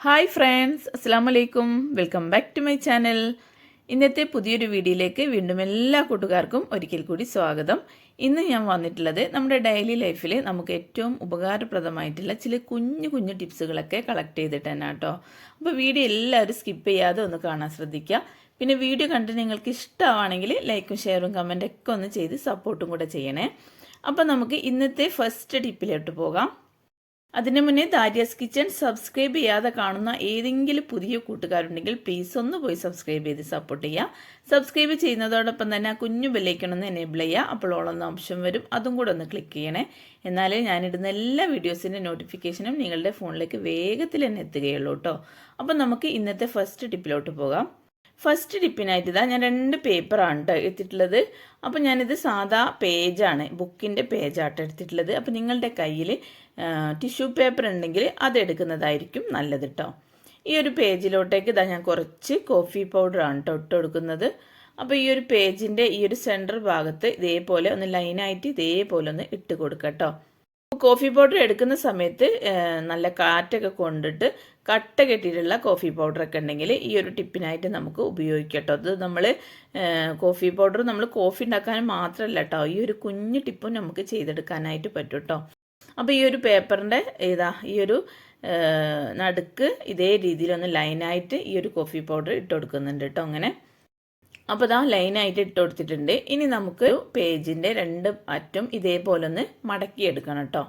Hi friends അസ്സാം വലൈക്കും welcome back to my channel ഇന്നത്തെ പുതിയൊരു വീഡിയോയിലേക്ക് വീണ്ടും എല്ലാ കൂട്ടുകാർക്കും ഒരിക്കൽ കൂടി സ്വാഗതം. ഇന്ന് ഞാൻ വന്നിട്ടുള്ളത് നമ്മുടെ ഡെയിലി ലൈഫിൽ നമുക്ക് ഏറ്റവും ഉപകാരപ്രദമായിട്ടുള്ള ചില കുഞ്ഞു കുഞ്ഞു ടിപ്സുകളൊക്കെ കളക്ട് ചെയ്തിട്ട് തന്നെ കേട്ടോ. അപ്പോൾ വീഡിയോ എല്ലാവരും സ്കിപ്പ് ചെയ്യാതെ ഒന്ന് കാണാൻ ശ്രദ്ധിക്കുക പിന്നെ വീഡിയോ കണ്ട് നിങ്ങൾക്ക് ഇഷ്ടമാണെങ്കിൽ ലൈക്കും ഷെയറും കമന്റൊക്കെ ഒന്ന് ചെയ്ത് സപ്പോർട്ടും കൂടെ ചെയ്യണേ. അപ്പോൾ നമുക്ക് ഇന്നത്തെ ഫസ്റ്റ് ടിപ്പിലോട്ട് പോകാം. അതിനു മുന്നേ ദാരിയാസ് കിച്ചൺ സബ്സ്ക്രൈബ് ചെയ്യാതെ കാണുന്ന ഏതെങ്കിലും പുതിയ കൂട്ടുകാരുണ്ടെങ്കിൽ പ്ലീസ് ഒന്ന് പോയി സബ്സ്ക്രൈബ് ചെയ്ത് സപ്പോർട്ട് ചെയ്യുക സബ്സ്ക്രൈബ് ചെയ്യുന്നതോടൊപ്പം തന്നെ ആ കുഞ്ഞു ബെല്ലൈക്കണമെന്ന് എനേബിൾ ചെയ്യുക അപ്പോൾ ഓളൊന്ന് ഓപ്ഷൻ വരും. അതും കൂടെ ഒന്ന് ക്ലിക്ക് ചെയ്യണേ. എന്നാലേ ഞാനിടുന്ന എല്ലാ വീഡിയോസിന്റെ നോട്ടിഫിക്കേഷനും നിങ്ങളുടെ ഫോണിലേക്ക് വേഗത്തിൽ തന്നെ എത്തുകയുള്ളൂ കേട്ടോ അപ്പം നമുക്ക് ഇന്നത്തെ ഫസ്റ്റ് ടിപ്പിലോട്ട് പോകാം. ഫസ്റ്റ് ടിപ്പിനായിട്ട് ഇതാ ഞാൻ രണ്ട് പേപ്പറാണ് കേട്ടോ എടുത്തിട്ടുള്ളത്. അപ്പോൾ ഞാനിത് സാധാ പേജാണ് ബുക്കിന്റെ പേജാട്ടോ എടുത്തിട്ടുള്ളത്. അപ്പോൾ നിങ്ങളുടെ കയ്യിൽ ടിഷ്യൂ പേപ്പർ ഉണ്ടെങ്കിൽ അതെടുക്കുന്നതായിരിക്കും നല്ലത് കേട്ടോ ഈ ഒരു പേജിലോട്ടേക്ക് ഇതാ ഞാൻ കുറച്ച് കോഫി പൗഡറാണ് കേട്ടോ ഇട്ട് കൊടുക്കുന്നത്. അപ്പോൾ ഈ ഒരു പേജിന്റെ ഈ ഒരു സെന്റർ ഭാഗത്ത് ഇതേപോലെ ഒന്ന് ലൈനായിട്ട് ഇതേപോലെ ഒന്ന് ഇട്ട് കൊടുക്കാം കേട്ടോ കോഫി പൗഡർ എടുക്കുന്ന സമയത്ത് നല്ല കാറ്റൊക്കെ കൊണ്ടിട്ട് കട്ട കെട്ടിയിട്ടുള്ള കോഫി പൗഡറൊക്കെ ഉണ്ടെങ്കിൽ ഈ ഒരു ടിപ്പിനായിട്ട് നമുക്ക് ഉപയോഗിക്കാം കേട്ടോ അത് നമ്മൾ കോഫി പൗഡർ നമ്മൾ കോഫി ഉണ്ടാക്കാൻ മാത്രമല്ല കേട്ടോ ഈ ഒരു കുഞ്ഞു ടിപ്പും നമുക്ക് ചെയ്തെടുക്കാനായിട്ട് പറ്റും കേട്ടോ അപ്പോൾ ഈ ഒരു പേപ്പറിന്റെ ഇതാ ഈ ഒരു നടുക്ക് ഇതേ രീതിയിലൊന്ന് ലൈനായിട്ട് ഈ ഒരു കോഫി പൗഡർ ഇട്ട് കൊടുക്കുന്നുണ്ട് കേട്ടോ അങ്ങനെ. അപ്പോൾ ഇതാ ലൈനായിട്ട് ഇട്ട് കൊടുത്തിട്ടുണ്ട്. ഇനി നമുക്ക് പേജിന്റെ രണ്ട് അറ്റം ഇതേപോലെ ഒന്ന് മടക്കിയെടുക്കണം കേട്ടോ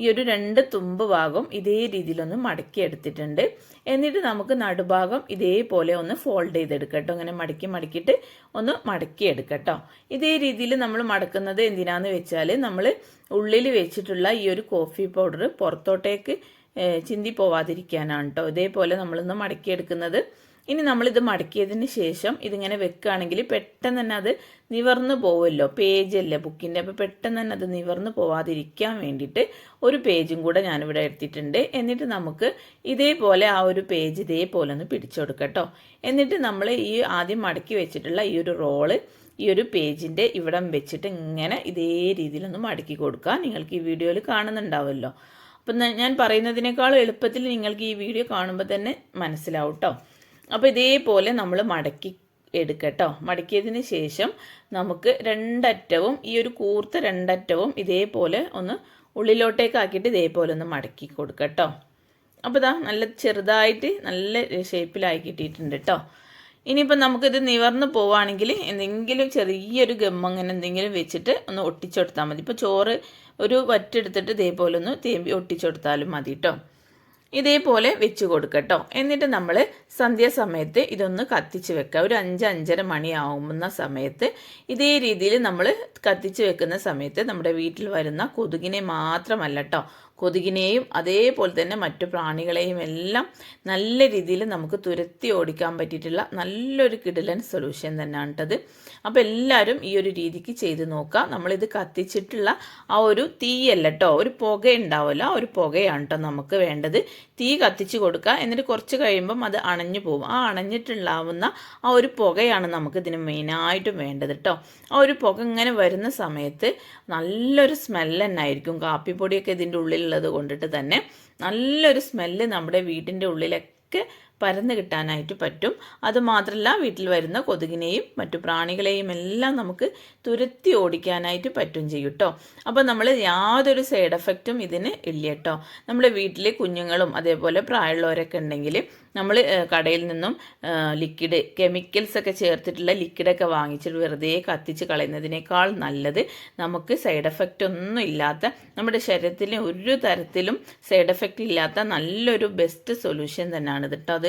ഈ ഒരു രണ്ട് തുമ്പ് ഭാഗം ഇതേ രീതിയിലൊന്ന് മടക്കി എടുത്തിട്ടുണ്ട്. എന്നിട്ട് നമുക്ക് നടുഭാഗം ഇതേപോലെ ഒന്ന് ഫോൾഡ് ചെയ്തെടുക്കട്ടോ അങ്ങനെ മടക്കി മടക്കിയിട്ട് ഒന്ന് മടക്കി എടുക്കട്ടോ ഇതേ രീതിയിൽ നമ്മൾ മടക്കുന്നത് എന്തിനാന്ന് വെച്ചാൽ നമ്മൾ ഉള്ളിൽ വെച്ചിട്ടുള്ള ഈ ഒരു കോഫി പൗഡർ പുറത്തോട്ടേക്ക് ചിന്തി പോവാതിരിക്കാനാണ് കേട്ടോ. ഇതേപോലെ നമ്മളൊന്ന് മടക്കിയെടുക്കുന്നത്. ഇനി നമ്മളിത് മടക്കിയതിന് ശേഷം ഇതിങ്ങനെ വെക്കുകയാണെങ്കിൽ പെട്ടെന്ന് തന്നെ അത് നിവർന്നു പോവുമല്ലോ. പേജല്ലേ ബുക്കിന്റെ അപ്പോൾ പെട്ടെന്ന് തന്നെ അത് നിവർന്നു പോവാതിരിക്കാൻ വേണ്ടിയിട്ട് ഒരു പേജും കൂടെ ഞാനിവിടെ എടുത്തിട്ടുണ്ട്. എന്നിട്ട് നമുക്ക് ഇതേപോലെ ആ ഒരു പേജ് ഇതേപോലെ ഒന്ന് പിടിച്ചു കൊടുക്കട്ടോ എന്നിട്ട് നമ്മൾ ഈ ആദ്യം മടക്കി വെച്ചിട്ടുള്ള ഈ ഒരു റോൾ ഈ ഒരു പേജിന്റെ ഇവിടം വെച്ചിട്ട് ഇങ്ങനെ ഇതേ രീതിയിലൊന്ന് മടക്കി കൊടുക്കുക നിങ്ങൾക്ക് ഈ വീഡിയോയിൽ കാണുന്നുണ്ടാവുമല്ലോ. അപ്പം ഞാൻ പറയുന്നതിനേക്കാൾ എളുപ്പത്തിൽ നിങ്ങൾക്ക് ഈ വീഡിയോ കാണുമ്പോൾ തന്നെ മനസ്സിലാവും കേട്ടോ അപ്പോൾ ഇതേപോലെ നമ്മൾ മടക്കി എടുക്കട്ടോ. മടക്കിയതിന് ശേഷം നമുക്ക് രണ്ടറ്റവും ഈ ഒരു കൂർത്ത രണ്ടറ്റവും ഇതേപോലെ ഒന്ന് ഉള്ളിലോട്ടേക്ക് ആക്കിയിട്ട് ഇതേപോലെ ഒന്ന് മടക്കി കൊടുക്കട്ടോ. അപ്പോൾ ഇതാ നല്ല ചെറുതായിട്ട് നല്ല ഷേപ്പിലായി കിട്ടിയിട്ടുണ്ട് കേട്ടോ ഇനിയിപ്പോൾ നമുക്കിത് നിവർന്ന് പോവുകയാണെങ്കിൽ എന്തെങ്കിലും ചെറിയൊരു ഗം അങ്ങനെ എന്തെങ്കിലും വെച്ചിട്ട് ഒന്ന് ഒട്ടിച്ചെടുത്താൽ മതി. ഇപ്പോൾ ചോറ് ഒരു വറ്റെടുത്തിട്ട് ഇതേപോലെ ഒന്ന് തേമ്പി ഒട്ടിച്ചെടുത്താലും മതി കേട്ടോ ഇതേപോലെ വെച്ച് കൊടുക്കട്ടോ. എന്നിട്ട് നമ്മൾ സന്ധ്യാസമയത്ത് ഇതൊന്ന് കത്തിച്ച് വെക്കുക ഒരു അഞ്ച് അഞ്ചര മണിയാവുന്ന സമയത്ത് ഇതേ രീതിയിൽ നമ്മൾ കത്തിച്ച് വെക്കുന്ന സമയത്ത് നമ്മുടെ വീട്ടിൽ വരുന്ന കൊതുകിനെ മാത്രമല്ല കേട്ടോ കൊതുകിനെയും അതേപോലെ തന്നെ മറ്റു പ്രാണികളെയും എല്ലാം നല്ല രീതിയിൽ നമുക്ക് തുരത്തി ഓടിക്കാൻ പറ്റിയിട്ടുള്ള നല്ലൊരു കിടിലൻ സൊല്യൂഷൻ തന്നെയാണ് കേട്ടത് അപ്പോൾ എല്ലാവരും ഈ ഒരു രീതിക്ക് ചെയ്ത് നോക്കുക നമ്മളിത് കത്തിച്ചിട്ടുള്ള ആ ഒരു തീയല്ല കേട്ടോ ഒരു പുക ഉണ്ടാവില്ല. ഒരു പുകയാണ് കേട്ടോ നമുക്ക് വേണ്ടത്. തീ കത്തിച്ച് കൊടുക്കുക. എന്നിട്ട് കുറച്ച് കഴിയുമ്പം അത് അണഞ്ഞു പോകും. ആ അണഞ്ഞിട്ടുണ്ടാവുന്ന ആ ഒരു പുകയാണ് നമുക്ക് ഇതിന് മെയിനായിട്ടും വേണ്ടത് കേട്ടോ ആ ഒരു പുക ഇങ്ങനെ വരുന്ന സമയത്ത് നല്ലൊരു സ്മെല്ല് തന്നെ ആയിരിക്കും കാപ്പിപ്പൊടിയൊക്കെ ഇതിന്റെ ഉള്ളിലുള്ളത് കൊണ്ടിട്ട് തന്നെ നല്ലൊരു സ്മെല്ല് നമ്മുടെ വീട്ടിന്റെ ഉള്ളിലൊക്കെ പരന്ന് കിട്ടാനായിട്ട് പറ്റും. അതുമാത്രമല്ല വീട്ടിൽ വരുന്ന കൊതുകിനെയും മറ്റു പ്രാണികളെയും എല്ലാം നമുക്ക് തുരത്തി ഓടിക്കാനായിട്ട് പറ്റും ചെയ്യും കേട്ടോ അപ്പോൾ നമ്മൾ യാതൊരു സൈഡ് എഫക്റ്റും ഇതിന് ഇല്ല കേട്ടോ നമ്മുടെ വീട്ടിലെ കുഞ്ഞുങ്ങളും അതേപോലെ പ്രായമുള്ളവരൊക്കെ ഉണ്ടെങ്കിൽ നമ്മൾ കടയിൽ നിന്നും ലിക്വിഡ് കെമിക്കൽസ് ഒക്കെ ചേർത്തിട്ടുള്ള ലിക്വിഡൊക്കെ വാങ്ങിച്ചിട്ട് വെറുതെ കത്തിച്ച് കളയുന്നതിനേക്കാൾ നല്ലത് നമുക്ക് സൈഡ് എഫക്റ്റ് ഒന്നും ഇല്ലാത്ത നമ്മുടെ ശരീരത്തിന് ഒരു തരത്തിലും സൈഡ് എഫക്റ്റ് ഇല്ലാത്ത നല്ലൊരു ബെസ്റ്റ് സൊല്യൂഷൻ തന്നെയാണ് കേട്ടോ അത്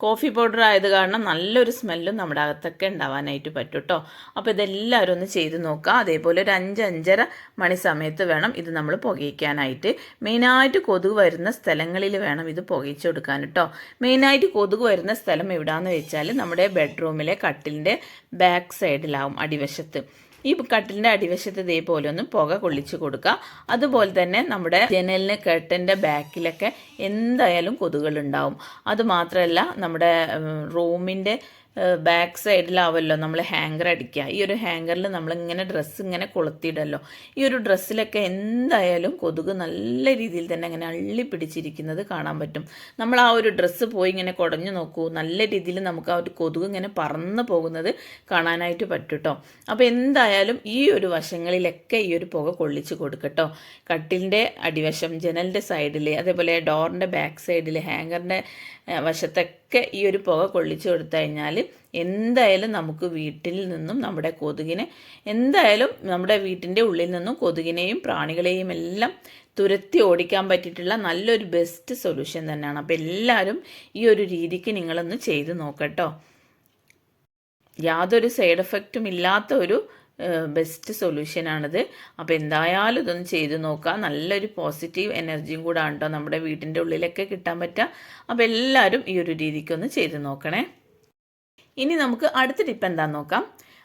കോഫി പൗഡർ ആയത് കാരണം നല്ലൊരു സ്മെല്ലും നമ്മുടെ അകത്തൊക്കെ ഉണ്ടാവാനായിട്ട് പറ്റും കേട്ടോ അപ്പോൾ ഇതെല്ലാവരും ഒന്ന് ചെയ്ത് നോക്കുക. അതേപോലെ ഒരു അഞ്ച് അഞ്ചര മണി സമയത്ത് വേണം ഇത് നമ്മൾ പുകയിക്കാനായിട്ട്. മെയിനായിട്ട് കൊതുക് വരുന്ന സ്ഥലങ്ങളിൽ വേണം ഇത് പുകച്ചു കൊടുക്കാൻ കേട്ടോ മെയിനായിട്ട് കൊതുക് വരുന്ന സ്ഥലം എവിടെയാണെന്ന് വെച്ചാൽ നമ്മുടെ ബെഡ്റൂമിലെ കട്ടിലിന്റെ ബാക്ക് സൈഡിലാവും അടിവശത്ത്. ഈ കട്ടിലിന്റെ അടിവശത്ത് ഇതേപോലെ ഒന്ന് പുക കൊള്ളിച്ച് കൊടുക്കുക അതുപോലെ തന്നെ നമ്മുടെ ജനലിന് കെട്ടിന്റെ ബാക്കിലൊക്കെ എന്തായാലും കൊതുകുകളുണ്ടാവും അതുമാത്രമല്ല നമ്മുടെ റൂമിന്റെ ബാക്ക് സൈഡിലാവല്ലോ നമ്മൾ ഹാങ്കർ അടിക്കുക ഈ ഒരു ഹാങ്കറിൽ നമ്മൾ ഇങ്ങനെ ഡ്രസ്സ് ഇങ്ങനെ കൊളുത്തിയിടല്ലോ ഈ ഒരു ഡ്രസ്സിലൊക്കെ എന്തായാലും കൊതുക് നല്ല രീതിയിൽ തന്നെ അങ്ങനെ അള്ളി പിടിച്ചിരിക്കുന്നത് കാണാൻ പറ്റും. നമ്മൾ ആ ഒരു ഡ്രസ്സ് പോയി ഇങ്ങനെ കുടഞ്ഞു നോക്കൂ. നല്ല രീതിയിൽ നമുക്ക് ആ ഒരു കൊതുക് ഇങ്ങനെ പറന്ന് പോകുന്നത് കാണാനായിട്ട് പറ്റും കേട്ടോ അപ്പോൾ എന്തായാലും ഈ ഒരു വശങ്ങളിലൊക്കെ ഈ ഒരു പുക കൊള്ളിച്ച് കൊടുക്കട്ടോ. കട്ടിലിന്റെ അടിവശം ജനലിന്റെ സൈഡിൽ അതേപോലെ ഡോറിന്റെ ബാക്ക് സൈഡിൽ ഹാങ്കറിന്റെ വശത്തൊക്കെ ഈ ഒരു പുക കൊള്ളിച്ചു കൊടുത്തു കഴിഞ്ഞാൽ എന്തായാലും നമുക്ക് വീട്ടിൽ നിന്നും നമ്മുടെ കൊതുകിനെ എന്തായാലും നമ്മുടെ വീട്ടിന്റെ ഉള്ളിൽ നിന്നും കൊതുകിനെയും പ്രാണികളെയും എല്ലാം തുരത്തി ഓടിക്കാൻ പറ്റിയിട്ടുള്ള നല്ലൊരു ബെസ്റ്റ് സൊല്യൂഷൻ തന്നെയാണ്. അപ്പോൾ എല്ലാവരും ഈ ഒരു രീതിക്ക് നിങ്ങളൊന്ന് ചെയ്ത് നോക്കട്ടോ. യാതൊരു സൈഡ് എഫക്റ്റും ഇല്ലാത്ത ഒരു ബെസ്റ്റ് സൊല്യൂഷനാണിത് അപ്പോൾ എന്തായാലും ഇതൊന്ന് ചെയ്ത് നോക്കാം. നല്ലൊരു പോസിറ്റീവ് എനർജിയും കൂടെ ഉണ്ടോ നമ്മുടെ വീട്ടിന്റെ ഉള്ളിലൊക്കെ കിട്ടാൻ പറ്റുക അപ്പോൾ എല്ലാവരും ഈ ഒരു രീതിക്കൊന്ന് ചെയ്ത് നോക്കണേ. ഇനി നമുക്ക് അടുത്ത ടിപ്പ് എന്താണെന്ന് നോക്കാം.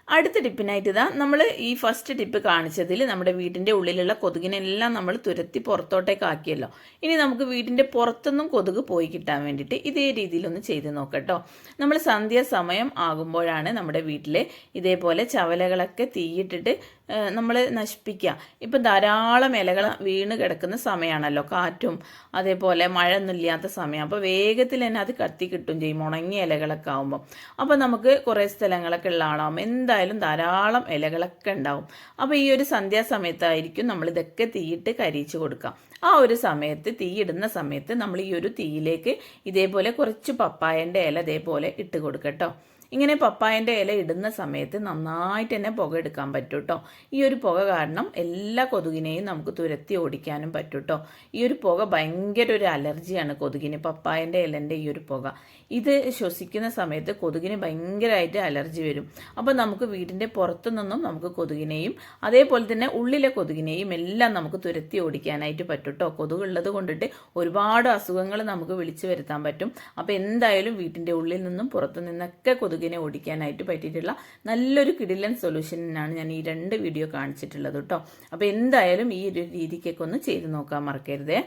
അടുത്ത ടിപ്പിനായിട്ട് ഇതാ നമ്മൾ ഈ ഫസ്റ്റ് ടിപ്പ് കാണിച്ചതിൽ നമ്മുടെ വീടിന്റെ ഉള്ളിലുള്ള കൊതുകിനെല്ലാം നമ്മൾ തുരത്തി പുറത്തോട്ടേക്ക് ആക്കിയല്ലോ. ഇനി നമുക്ക് വീടിന്റെ പുറത്തൊന്നും കൊതുക് പോയി കിട്ടാൻ വേണ്ടിയിട്ട് ഇതേ രീതിയിലൊന്ന് ചെയ്ത് നോക്കട്ടോ. നമ്മൾ സന്ധ്യാസമയം ആകുമ്പോഴാണ് നമ്മുടെ വീട്ടിലെ ഇതേപോലെ ചവലകളൊക്കെ തീയിട്ടിട്ട് നമ്മൾ നശിപ്പിക്കുക. ഇപ്പം ധാരാളം ഇലകൾ വീണ് കിടക്കുന്ന സമയമാണല്ലോ കാറ്റും അതേപോലെ മഴ ഒന്നുമില്ലാത്ത സമയം. അപ്പോൾ വേഗത്തിൽ തന്നെ അത് കത്തി കിട്ടും ചെയ്യും ഉണങ്ങിയ ഇലകളൊക്കെ ആകുമ്പോൾ അപ്പോൾ നമുക്ക് കുറേ സ്ഥലങ്ങളൊക്കെ ഉള്ള ആളാവും എന്തായാലും ധാരാളം ഇലകളൊക്കെ ഉണ്ടാവും. അപ്പോൾ ഈ ഒരു സന്ധ്യാസമയത്തായിരിക്കും നമ്മൾ ഇതൊക്കെ തീയിട്ട് കരിയിച്ച് കൊടുക്കാം ആ ഒരു സമയത്ത് തീയിടുന്ന സമയത്ത് നമ്മൾ ഈ ഒരു തീയിലേക്ക് ഇതേപോലെ കുറച്ച് പപ്പായന്റെ ഇല ഇതേപോലെ ഇട്ട് കൊടുക്കട്ടോ ഇങ്ങനെ പപ്പായന്റെ ഇല ഇടുന്ന സമയത്ത് നന്നായിട്ട് തന്നെ പുക എടുക്കാൻ പറ്റും കേട്ടോ ഈ ഒരു പുക കാരണം എല്ലാ കൊതുകിനെയും നമുക്ക് തുരത്തി ഓടിക്കാനും പറ്റും കേട്ടോ ഈ ഒരു പുക ഭയങ്കര ഒരു അലർജിയാണ് കൊതുകിന് പപ്പായന്റെ ഇലന്റെ ഈ ഒരു പുക. ഇത് ശ്വസിക്കുന്ന സമയത്ത് കൊതുകിന് ഭയങ്കരമായിട്ട് അലർജി വരും. അപ്പോൾ നമുക്ക് വീടിന്റെ പുറത്തു നിന്നും നമുക്ക് കൊതുകിനെയും അതേപോലെ തന്നെ ഉള്ളിലെ കൊതുകിനെയും എല്ലാം നമുക്ക് തുരത്തി ഓടിക്കാനായിട്ട് പറ്റും കേട്ടോ കൊതുകുള്ളത് കൊണ്ടിട്ട് ഒരുപാട് അസുഖങ്ങൾ നമുക്ക് വിളിച്ചു വരുത്താൻ പറ്റും. അപ്പോൾ എന്തായാലും വീട്ടിന്റെ ഉള്ളിൽ നിന്നും പുറത്തു നിന്നൊക്കെ കൊതുകിനെ ഓടിക്കാനായിട്ട് പറ്റിയിട്ടുള്ള നല്ലൊരു കിടിലൻ സൊല്യൂഷനാണ് ഞാൻ ഈ രണ്ട് വീഡിയോ കാണിച്ചിട്ടുള്ളത് കേട്ടോ. അപ്പോൾ എന്തായാലും ഈ ഒരു രീതിക്കൊക്കെ ഒന്ന് ചെയ്ത് നോക്കാൻ മറക്കരുതേ.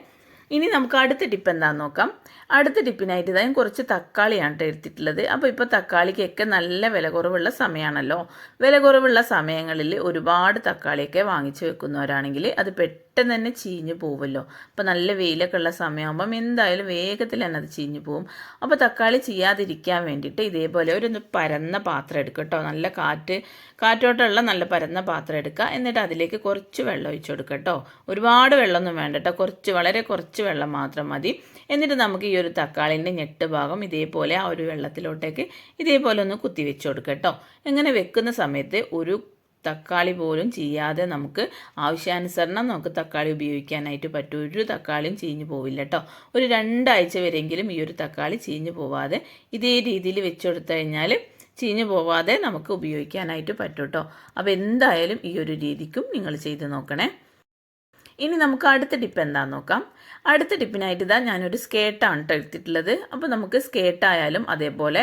ഇനി നമുക്ക് അടുത്ത ടിപ്പ് എന്താണെന്ന് നോക്കാം. അടുത്ത ടിപ്പിനായിട്ട് ഇതായും കുറച്ച് തക്കാളിയാണ് എടുത്തിട്ടുള്ളത്. അപ്പോൾ ഇപ്പോൾ തക്കാളിക്കൊക്കെ നല്ല വില കുറവുള്ള സമയമാണല്ലോ വില കുറവുള്ള സമയങ്ങളിൽ ഒരുപാട് തക്കാളിയൊക്കെ വാങ്ങിച്ചു വെക്കുന്നവരാണെങ്കിൽ അത് പെട്ടെന്ന് തന്നെ ചീഞ്ഞ് പോവുമല്ലോ. അപ്പോൾ നല്ല വെയിലൊക്കെ ഉള്ള സമയമാകുമ്പം എന്തായാലും വേഗത്തിൽ തന്നെ അത് ചീഞ്ഞ് പോവും. അപ്പോൾ തക്കാളി ചെയ്യാതിരിക്കാൻ വേണ്ടിയിട്ട് ഇതേപോലെ ഒരു പരന്ന പാത്രം എടുക്കുക കേട്ടോ നല്ല കാറ്റ് കാറ്റോട്ടുള്ള നല്ല പരന്ന പാത്രം എടുക്കുക എന്നിട്ട് അതിലേക്ക് കുറച്ച് വെള്ളം ഒഴിച്ചു കൊടുക്കുക കേട്ടോ ഒരുപാട് വെള്ളമൊന്നും വേണ്ട കേട്ടോ കുറച്ച് വളരെ കുറച്ച് വെള്ളം മാത്രം മതി. എന്നിട്ട് നമുക്ക് ഈ ഒരു തക്കാളിന്റെ ഞെട്ട് ഭാഗം ഇതേപോലെ ആ ഒരു വെള്ളത്തിലോട്ടേക്ക് ഇതേപോലെ ഒന്ന് കുത്തി വെച്ച് കൊടുക്കുക കേട്ടോ ഇങ്ങനെ വെക്കുന്ന സമയത്ത് ഒരു തക്കാളി പോലും ചെയ്യാതെ നമുക്ക് ആവശ്യാനുസരണം നമുക്ക് തക്കാളി ഉപയോഗിക്കാനായിട്ട് പറ്റും. ഒരു തക്കാളിയും ചീഞ്ഞു പോവില്ല കേട്ടോ ഒരു രണ്ടാഴ്ച വരെയെങ്കിലും ഈ ഒരു തക്കാളി ചീഞ്ഞു പോവാതെ ഇതേ രീതിയിൽ വെച്ചു കൊടുത്തു കഴിഞ്ഞാൽ ചീഞ്ഞു പോവാതെ നമുക്ക് ഉപയോഗിക്കാനായിട്ട് പറ്റും കേട്ടോ അപ്പോൾ എന്തായാലും ഈ ഒരു രീതിക്കും നിങ്ങൾ ചെയ്ത് നോക്കണേ. ഇനി നമുക്ക് അടുത്ത ടിപ്പ് എന്താന്ന് നോക്കാം. അടുത്ത ടിപ്പിനായിട്ട് ഇതാ ഞാനൊരു സ്കേട്ടാണ് കേട്ടോ എടുത്തിട്ടുള്ളത്. അപ്പോൾ നമുക്ക് സ്കേട്ടായാലും അതേപോലെ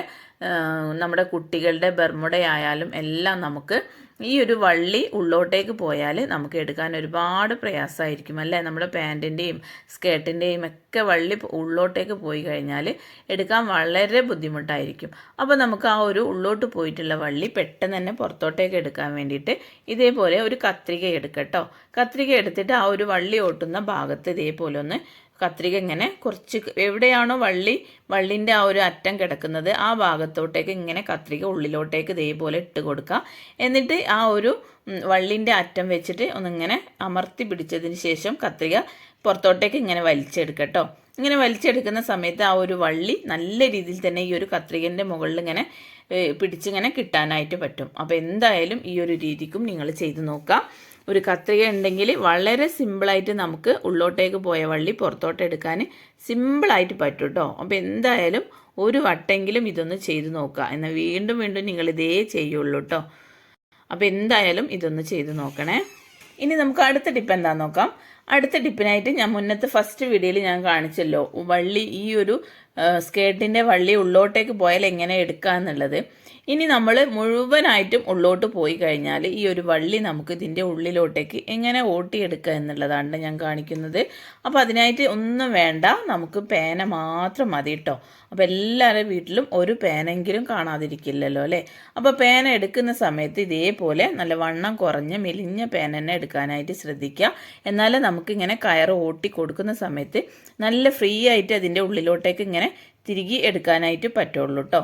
നമ്മുടെ കുട്ടികളുടെ ബർമുടയായാലും എല്ലാം നമുക്ക് ഈ ഒരു വള്ളി ഉള്ളോട്ടേക്ക് പോയാൽ നമുക്ക് എടുക്കാൻ ഒരുപാട് പ്രയാസമായിരിക്കും അല്ലേ? നമ്മുടെ പാന്റിന്റെയും സ്കേർട്ടിന്റെയും ഒക്കെ വള്ളി ഉള്ളോട്ടേക്ക് പോയി കഴിഞ്ഞാൽ എടുക്കാൻ വളരെ ബുദ്ധിമുട്ടായിരിക്കും. അപ്പോൾ നമുക്ക് ആ ഒരു ഉള്ളോട്ട് പോയിട്ടുള്ള വള്ളി പെട്ടെന്ന് തന്നെ പുറത്തോട്ടേക്ക് എടുക്കാൻ വേണ്ടിയിട്ട് ഇതേപോലെ ഒരു കത്രിക എടുക്കട്ടോ കത്രിക എടുത്തിട്ട് ആ ഒരു വള്ളി ഓട്ടുന്ന ഭാഗത്ത് ഇതേപോലെ ഒന്ന് കത്രിക ഇങ്ങനെ കുറച്ച് എവിടെയാണോ വള്ളി വള്ളിന്റെ ആ ഒരു അറ്റം കിടക്കുന്നത് ആ ഭാഗത്തോട്ടേക്ക് ഇങ്ങനെ കത്രിക ഉള്ളിലോട്ടേക്ക് ഇതേപോലെ ഇട്ട് കൊടുക്കുക എന്നിട്ട് ആ ഒരു വള്ളിന്റെ അറ്റം വെച്ചിട്ട് ഒന്നിങ്ങനെ അമർത്തി പിടിച്ചതിന് ശേഷം കത്രിക പുറത്തോട്ടേക്ക് ഇങ്ങനെ വലിച്ചെടുക്കട്ടോ ഇങ്ങനെ വലിച്ചെടുക്കുന്ന സമയത്ത് ആ ഒരു വള്ളി നല്ല രീതിയിൽ തന്നെ ഈ ഒരു കത്രികന്റെ മുകളിൽ ഇങ്ങനെ പിടിച്ചിങ്ങനെ കിട്ടാനായിട്ട് പറ്റും. അപ്പോൾ എന്തായാലും ഈ ഒരു രീതിക്കും നിങ്ങൾ ചെയ്ത് നോക്കാം. ഒരു കത്രിക ഉണ്ടെങ്കിൽ വളരെ സിമ്പിളായിട്ട് നമുക്ക് ഉള്ളോട്ടേക്ക് പോയ വള്ളി പുറത്തോട്ട് എടുക്കാൻ സിമ്പിളായിട്ട് പറ്റും കേട്ടോ അപ്പോൾ എന്തായാലും ഒരു വട്ടെങ്കിലും ഇതൊന്ന് ചെയ്തു നോക്കുക. എന്നാൽ വീണ്ടും വീണ്ടും നിങ്ങൾ ഇതേ ചെയ്യുള്ളൂ കേട്ടോ അപ്പോൾ എന്തായാലും ഇതൊന്ന് ചെയ്ത് നോക്കണേ. ഇനി നമുക്ക് അടുത്ത ടിപ്പ് എന്താണെന്ന് നോക്കാം? അടുത്ത ടിപ്പിനായിട്ട് ഞാൻ മുന്നത്തെ ഫസ്റ്റ് വീഡിയോയിൽ ഞാൻ കാണിച്ചല്ലോ. വള്ളി ഈ ഒരു സ്കേർട്ടിന്റെ വള്ളി ഉള്ളോട്ടേക്ക് പോയാൽ എങ്ങനെ എടുക്കുക എന്നുള്ളത് ഇനി നമ്മൾ മുഴുവനായിട്ടും ഉള്ളോട്ട് പോയി കഴിഞ്ഞാൽ ഈ ഒരു വള്ളി നമുക്ക് ഇതിന്റെ ഉള്ളിലോട്ടേക്ക് എങ്ങനെ ഓട്ടിയെടുക്കുക എന്നുള്ളതാണ് ഞാൻ കാണിക്കുന്നത്. അപ്പോൾ അതിനായിട്ട് ഒന്നും വേണ്ട നമുക്ക് പേന മാത്രം മതി കേട്ടോ അപ്പോൾ എല്ലാവരുടെ വീട്ടിലും ഒരു പേനെങ്കിലും കാണാതിരിക്കില്ലല്ലോ അല്ലേ? അപ്പോൾ പേന എടുക്കുന്ന സമയത്ത് ഇതേപോലെ നല്ല വണ്ണം കുറഞ്ഞ് മെലിഞ്ഞ പേന തന്നെ എടുക്കാനായിട്ട് ശ്രദ്ധിക്കുക എന്നാലേ നമുക്കിങ്ങനെ കയറ് ഓട്ടി കൊടുക്കുന്ന സമയത്ത് നല്ല ഫ്രീ ആയിട്ട് അതിന്റെ ഉള്ളിലോട്ടേക്ക് ഇങ്ങനെ തിരികെ എടുക്കാനായിട്ട് പറ്റുള്ളൂ കേട്ടോ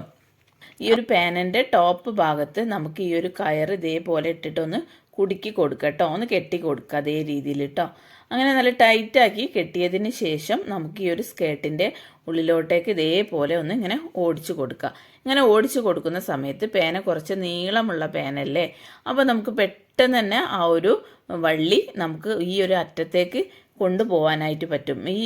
ഈ ഒരു പാനന്റെ ടോപ്പ് ഭാഗത്ത് നമുക്ക് ഈ ഒരു കയർ ഇതേപോലെ ഇട്ടിട്ടൊന്ന് കുടുക്കി കൊടുക്കുക കേട്ടോ ഒന്ന് കെട്ടി കൊടുക്കുക അതേ രീതിയിൽ കേട്ടോ അങ്ങനെ നല്ല ടൈറ്റാക്കി കെട്ടിയതിന് ശേഷം നമുക്ക് ഈ ഒരു സ്കേർട്ടിന്റെ ഉള്ളിലോട്ടേക്ക് ഇതേപോലെ ഒന്ന് ഇങ്ങനെ ഓടിച്ചു കൊടുക്കുക ഇങ്ങനെ ഓടിച്ചു കൊടുക്കുന്ന സമയത്ത് പേന കുറച്ച് നീളമുള്ള പേനല്ലേ? അപ്പോൾ നമുക്ക് പെട്ടെന്ന് തന്നെ ആ ഒരു വള്ളി നമുക്ക് ഈ ഒരു അറ്റത്തേക്ക് കൊണ്ടുപോകാനായിട്ട് പറ്റും. ഈ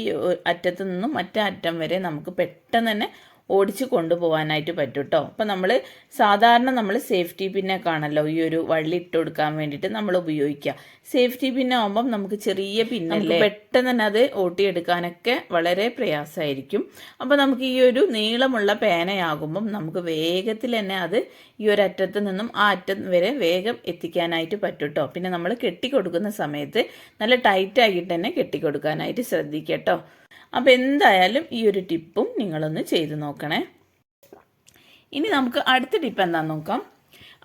അറ്റത്ത് നിന്നും മറ്റേ അറ്റം വരെ നമുക്ക് പെട്ടെന്ന് തന്നെ ഓടിച്ച് കൊണ്ടുപോകാനായിട്ട് പറ്റും കേട്ടോ അപ്പം നമ്മൾ സാധാരണ നമ്മൾ സേഫ്റ്റി പിന്നെ കാണല്ലോ. ഈ ഒരു വള്ളി ഇട്ട് കൊടുക്കാൻ വേണ്ടിയിട്ട് നമ്മൾ ഉപയോഗിക്കുക സേഫ്റ്റി പിന്നാകുമ്പം നമുക്ക് ചെറിയ പിന്നല്ലേ പെട്ടെന്ന് തന്നെ അത് ഓട്ടിയെടുക്കാനൊക്കെ വളരെ പ്രയാസമായിരിക്കും അപ്പോൾ നമുക്ക് ഈ ഒരു നീളമുള്ള പേനയാകുമ്പം നമുക്ക് വേഗത്തിൽ തന്നെ അത് ഈ ഒരു അറ്റത്ത് നിന്നും ആ അറ്റം വരെ വേഗം എത്തിക്കാനായിട്ട് പറ്റും കേട്ടോ പിന്നെ നമ്മൾ കെട്ടിക്കൊടുക്കുന്ന സമയത്ത് നല്ല ടൈറ്റാക്കിയിട്ട് തന്നെ കെട്ടിക്കൊടുക്കാനായിട്ട് ശ്രദ്ധിക്കുക കേട്ടോ അപ്പോൾ എന്തായാലും ഈ ഒരു ടിപ്പും നിങ്ങളൊന്ന് ചെയ്ത് നോക്കണേ. ഇനി നമുക്ക് അടുത്ത ടിപ്പ് എന്താണെന്ന് നോക്കാം.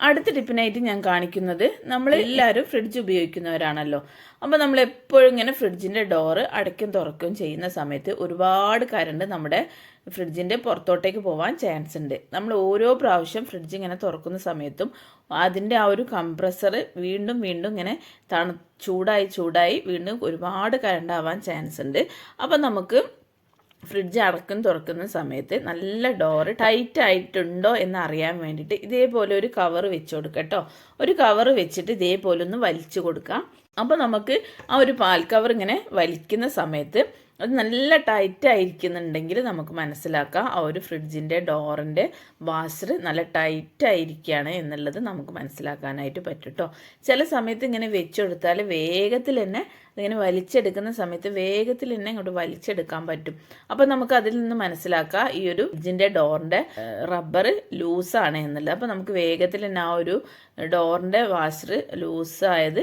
അടുത്ത ടിപ്പിനായിട്ട് ഞാൻ കാണിക്കുന്നത് നമ്മൾ എല്ലാവരും ഫ്രിഡ്ജ് ഉപയോഗിക്കുന്നവരാണല്ലോ. അപ്പോൾ നമ്മൾ എപ്പോഴും ഇങ്ങനെ ഫ്രിഡ്ജിന്റെ ഡോറ് അടയ്ക്കും തുറക്കും ചെയ്യുന്ന സമയത്ത് ഒരുപാട് കറണ്ട് നമ്മുടെ ഫ്രിഡ്ജിന്റെ പുറത്തോട്ടേക്ക് പോകാൻ ചാൻസ് ഉണ്ട്. നമ്മൾ ഓരോ പ്രാവശ്യം ഫ്രിഡ്ജ് ഇങ്ങനെ തുറക്കുന്ന സമയത്തും അതിന്റെ ആ ഒരു കംപ്രസർ വീണ്ടും വീണ്ടും ഇങ്ങനെ തണു ചൂടായി ചൂടായി വീണ്ടും ഒരുപാട് കറണ്ട് ആവാൻ ചാൻസ് ഉണ്ട്. അപ്പം നമുക്ക് ഫ്രിഡ്ജ് അടക്കും തുറക്കുന്ന സമയത്ത് നല്ല ഡോറ് ടൈറ്റ് ആയിട്ടുണ്ടോ എന്ന് അറിയാൻ വേണ്ടിയിട്ട് ഇതേപോലെ ഒരു കവർ വെച്ച് കൊടുക്കുക കേട്ടോ. ഒരു കവർ വെച്ചിട്ട് ഇതേപോലെ ഒന്ന് വലിച്ചു കൊടുക്കാം. അപ്പോൾ നമുക്ക് ആ ഒരു പാൽ കവർ ഇങ്ങനെ വലിക്കുന്ന സമയത്ത് അത് നല്ല ടൈറ്റ് ആയിരിക്കുന്നുണ്ടെങ്കിൽ നമുക്ക് മനസ്സിലാക്കാം. ആ ഒരു ഫ്രിഡ്ജിന്റെ ഡോറിന്റെ വാഷർ നല്ല ടൈറ്റ് ആയിരിക്കുകയാണ് എന്നുള്ളത് നമുക്ക് മനസ്സിലാക്കാനായിട്ട് പറ്റും കേട്ടോ ചില സമയത്ത് ഇങ്ങനെ വെച്ചെടുത്താൽ വേഗത്തിൽ തന്നെ അതിങ്ങനെ വലിച്ചെടുക്കുന്ന സമയത്ത് വേഗത്തിൽ തന്നെ ഇങ്ങോട്ട് വലിച്ചെടുക്കാൻ പറ്റും. അപ്പോൾ നമുക്ക് അതിൽ നിന്ന് മനസ്സിലാക്കാം ഈ ഒരു ഫ്രിഡ്ജിന്റെ ഡോറിന്റെ റബ്ബർ ലൂസാണ് എന്നുള്ളത്. അപ്പോൾ നമുക്ക് വേഗത്തിൽ തന്നെ ആ ഒരു ഡോറിന്റെ വാഷർ ലൂസായത്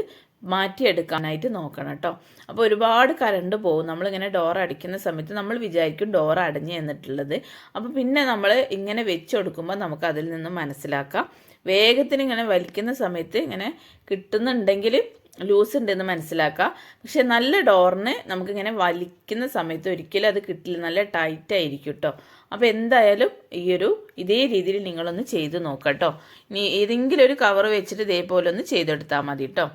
മാറ്റിയെടുക്കാനായിട്ട് നോക്കണം കേട്ടോ. അപ്പോൾ ഒരുപാട് കറണ്ട് പോകും. നമ്മളിങ്ങനെ ഡോർ അടിക്കുന്ന സമയത്ത് നമ്മൾ വിചാരിക്കും ഡോർ അടഞ്ഞു എന്നിട്ടുള്ളത് അപ്പോൾ പിന്നെ നമ്മൾ ഇങ്ങനെ വെച്ച് കൊടുക്കുമ്പോൾ നമുക്ക് അതിൽ നിന്ന് മനസ്സിലാക്കാം. വേഗത്തിന് ഇങ്ങനെ വലിക്കുന്ന സമയത്ത് ഇങ്ങനെ കിട്ടുന്നുണ്ടെങ്കിൽ ലൂസ് ഉണ്ടെന്ന് മനസ്സിലാക്കാം. പക്ഷെ നല്ല ഡോറിന് നമുക്കിങ്ങനെ വലിക്കുന്ന സമയത്ത് ഒരിക്കലും അത് കിട്ടില്ല. നല്ല ടൈറ്റ് ആയിരിക്കും കേട്ടോ. അപ്പോൾ എന്തായാലും ഈ ഒരു ഇതേ രീതിയിൽ നിങ്ങളൊന്ന് ചെയ്ത് നോക്കാം കേട്ടോ. ഇനി ഏതെങ്കിലും ഒരു കവർ വെച്ചിട്ട് ഇതേപോലെ ഒന്ന് ചെയ്തെടുത്താൽ മതി കേട്ടോ.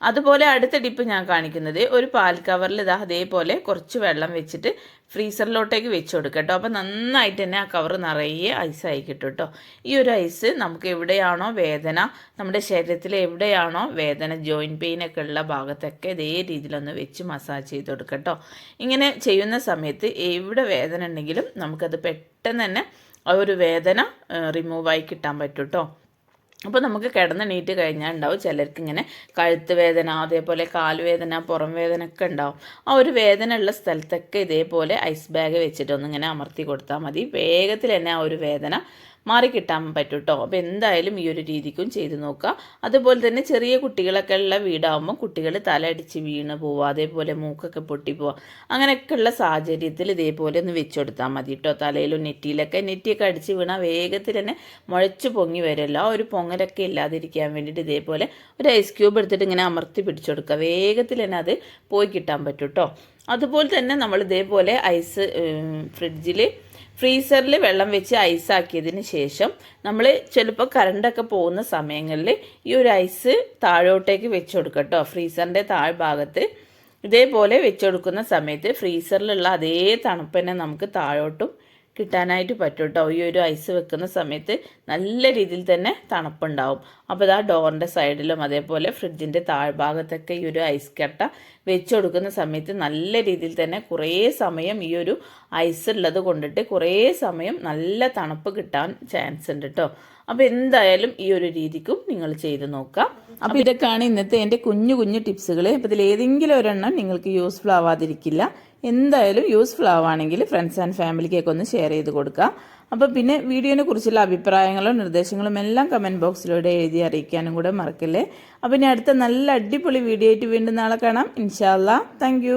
അതുപോലെ അടുത്ത ടിപ്പ് ഞാൻ കാണിക്കുന്നത് ഒരു പാൽ കവറിൽ ഇതാ അതേപോലെ കുറച്ച് വെള്ളം വെച്ചിട്ട് ഫ്രീസറിലോട്ടേക്ക് വെച്ച് കൊടുക്കുക കേട്ടോ അപ്പോൾ നന്നായിട്ട് തന്നെ ആ കവർ നിറയെ ഐസായി കിട്ടും കേട്ടോ ഈ ഒരു ഐസ് നമുക്ക് എവിടെയാണോ വേദന നമ്മുടെ ശരീരത്തിൽ എവിടെയാണോ വേദന ജോയിന്റ് പെയിൻ ഒക്കെ ഉള്ള ഭാഗത്തൊക്കെ ഇതേ രീതിയിലൊന്ന് വെച്ച് മസാജ് ചെയ്ത് കൊടുക്കുക കേട്ടോ ഇങ്ങനെ ചെയ്യുന്ന സമയത്ത് എവിടെ വേദന ഉണ്ടെങ്കിലും നമുക്കത് പെട്ടെന്ന് തന്നെ ആ ഒരു വേദന റിമൂവായി കിട്ടാൻ പറ്റും കേട്ടോ അപ്പോൾ നമുക്ക് കിടന്നെണീറ്റ് കഴിഞ്ഞാൽ ഉണ്ടാവും ചിലർക്ക് ഇങ്ങനെ കഴുത്ത് വേദന അതേപോലെ കാലുവേദന പുറം വേദന ഒക്കെ ഉണ്ടാവും. ആ ഒരു വേദന ഉള്ള സ്ഥലത്തൊക്കെ ഇതേപോലെ ഐസ് ബാഗ് വെച്ചിട്ട് ഒന്നിങ്ങനെ അമർത്തി കൊടുത്താൽ മതി. വേഗത്തിൽ തന്നെ ആ ഒരു വേദന മാറിക്കിട്ടാൻ പറ്റും കേട്ടോ അപ്പോൾ എന്തായാലും ഈ ഒരു രീതിക്കും ചെയ്ത് നോക്കുക അതുപോലെ തന്നെ ചെറിയ കുട്ടികളൊക്കെ ഉള്ള വീടാകുമ്പോൾ കുട്ടികൾ തലയടിച്ച് വീണ് പോവുക അതേപോലെ മൂക്കൊക്കെ പൊട്ടി പോവുക അങ്ങനെയൊക്കെ ഉള്ള സാഹചര്യത്തിൽ ഇതേപോലെ ഒന്ന് വെച്ചുകൊടുത്താൽ മതി കേട്ടോ തലയിലും നെറ്റിയിലൊക്കെ നെറ്റിയൊക്കെ അടിച്ച് വീണാൽ വേഗത്തിൽ തന്നെ മുഴച്ച് പൊങ്ങി വരില്ല. ഒരു പൊങ്ങലൊക്കെ ഇല്ലാതിരിക്കാൻ വേണ്ടിയിട്ട് ഇതേപോലെ ഒരു ഐസ് ക്യൂബ് എടുത്തിട്ട് ഇങ്ങനെ അമർത്തി പിടിച്ചു കൊടുക്കുക വേഗത്തിൽ തന്നെ അത് പോയി കിട്ടാൻ പറ്റും കേട്ടോ അതുപോലെ തന്നെ നമ്മൾ ഇതേപോലെ ഐസ് ഫ്രിഡ്ജിൽ ഫ്രീസറിൽ വെള്ളം വെച്ച് ഐസാക്കിയതിന് ശേഷം നമ്മൾ ചിലപ്പോൾ കറണ്ടൊക്കെ പോകുന്ന സമയങ്ങളിൽ ഈ ഒരു ഐസ് താഴോട്ടേക്ക് വെച്ച് കൊടുക്കുക ഫ്രീസറിന്റെ താഴ്ഭാഗത്ത് ഇതേപോലെ വെച്ച് കൊടുക്കുന്ന സമയത്ത് ഫ്രീസറിലുള്ള അതേ തണുപ്പ് തന്നെ നമുക്ക് താഴോട്ടും കിട്ടാനായിട്ട് പറ്റും കേട്ടോ ഈ ഒരു ഐസ് വെക്കുന്ന സമയത്ത് നല്ല രീതിയിൽ തന്നെ തണുപ്പുണ്ടാവും. അപ്പോൾ ഇതാ ഡോറിന്റെ സൈഡിലും അതേപോലെ ഫ്രിഡ്ജിന്റെ താഴ്ഭാഗത്തൊക്കെ ഈ ഒരു ഐസ് കട്ട വെച്ച് കൊടുക്കുന്ന സമയത്ത് നല്ല രീതിയിൽ തന്നെ കുറേ സമയം ഈ ഒരു ഐസ് ഉള്ളത് കൊണ്ടിട്ട് കുറേ സമയം നല്ല തണുപ്പ് കിട്ടാൻ ചാൻസ് ഉണ്ട് കേട്ടോ അപ്പോൾ എന്തായാലും ഈ ഒരു രീതിക്കും നിങ്ങൾ ചെയ്ത് നോക്കാം. അപ്പോൾ ഇതൊക്കെയാണ് ഇന്നത്തെ എന്റെ കുഞ്ഞു കുഞ്ഞു ടിപ്സുകൾ അപ്പോൾ ഇതിൽ ഏതെങ്കിലും ഒരെണ്ണം നിങ്ങൾക്ക് യൂസ്ഫുൾ ആവാതിരിക്കില്ല. എന്തായാലും യൂസ്ഫുൾ ആവുകയാണെങ്കിൽ ഫ്രണ്ട്സ് ആൻഡ് ഫാമിലിക്കൊക്കെ ഒന്ന് ഷെയർ ചെയ്ത് കൊടുക്കുക അപ്പോൾ പിന്നെ വീഡിയോനെ കുറിച്ചുള്ള അഭിപ്രായങ്ങളും നിർദ്ദേശങ്ങളും എല്ലാം കമന്റ് ബോക്സിലൂടെ എഴുതി അറിയിക്കാനും കൂടെ മറക്കല്ലേ. അപ്പോൾ ഇനി അടുത്ത നല്ല അടിപൊളി വീഡിയോ ആയിട്ട് വീണ്ടും നാളെ കാണാം. ഇൻഷാല്ല താങ്ക്